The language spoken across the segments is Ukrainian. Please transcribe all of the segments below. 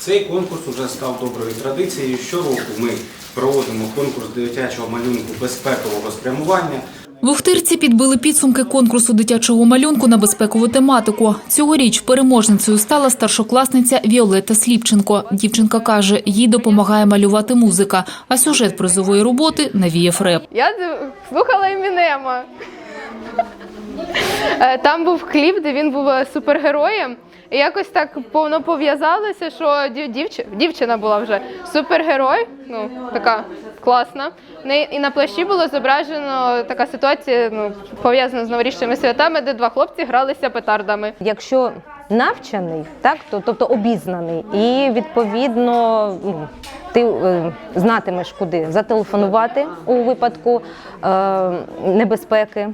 Цей конкурс вже став доброю традицією. Щороку ми проводимо конкурс дитячого малюнку безпекового спрямування. В Охтирці підбили підсумки конкурсу дитячого малюнку на безпекову тематику. Цьогоріч переможницею стала старшокласниця Віолетта Сліпченко. Дівчинка каже, їй допомагає малювати музика, а сюжет призової роботи навіяв реп. Я слухала Емінема. Е, Там був кліп, де він був е, супергероєм. І якось так повно пов'язалося, що дів- дівчи- дівчина була вже супергерой, ну така класна. І на плащі було зображено така ситуація, ну пов'язана з новорічними святами, де два хлопці гралися петардами. Якщо навчений, так то тобто обізнаний, і відповідно ну, ти е, знатимеш, куди зателефонувати у випадку е, небезпеки,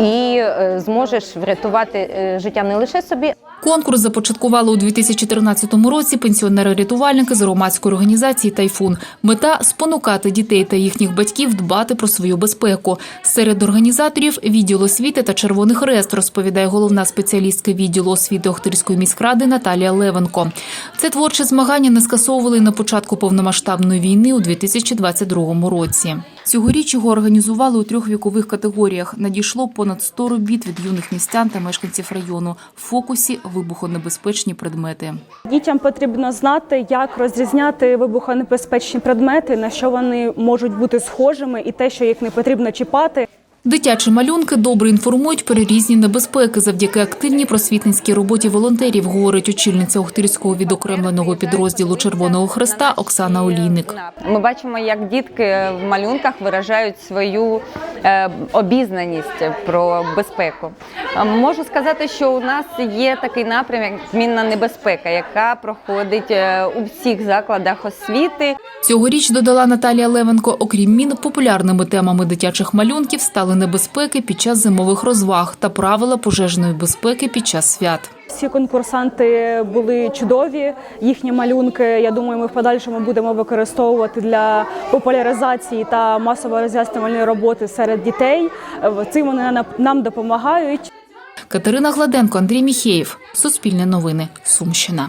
і е, зможеш врятувати е, життя не лише собі, Конкурс започаткували у 2013 році пенсіонери-рятувальники з громадської організації Тайфун. Мета спонукати дітей та їхніх батьків дбати про свою безпеку. Серед організаторів відділ освіти та Червоний Хрест, розповідає головна спеціалістка відділу освіти Охтирської міськради Наталія Левенко. Це творче змагання не скасовували на початку повномасштабної війни у 2022 році. Цьогоріч його організували у трьох вікових категоріях. Надійшло понад 100 робіт від юних містян та мешканців району. В фокусі вибухонебезпечні предмети. Дітям потрібно знати, як розрізняти вибухонебезпечні предмети, на що вони можуть бути схожими, і те, що їх не потрібно чіпати. Дитячі малюнки добре інформують про різні небезпеки завдяки активній просвітницькій роботі волонтерів, говорить очільниця Охтирського відокремленого підрозділу Червоного Хреста Оксана Олійник. Ми бачимо, як дітки в малюнках виражають свою е, обізнаність про безпеку. Е, Можу сказати, що у нас є такий напрям, як змінна небезпека, яка проходить е, у всіх закладах освіти. Цьогоріч додала Наталія Левенко, окрім мін, популярними темами дитячих малюнків стали небезпеки під час зимових розваг та правила пожежної безпеки під час свят. Всі конкурсанти були чудові. Їхні малюнки, я думаю, ми в подальшому будемо використовувати для популяризації та масової роз'яснювальної роботи серед дітей. Цим вони нам допомагають. Катерина Гладенко, Андрій Міхеєв. Суспільне новини. Сумщина.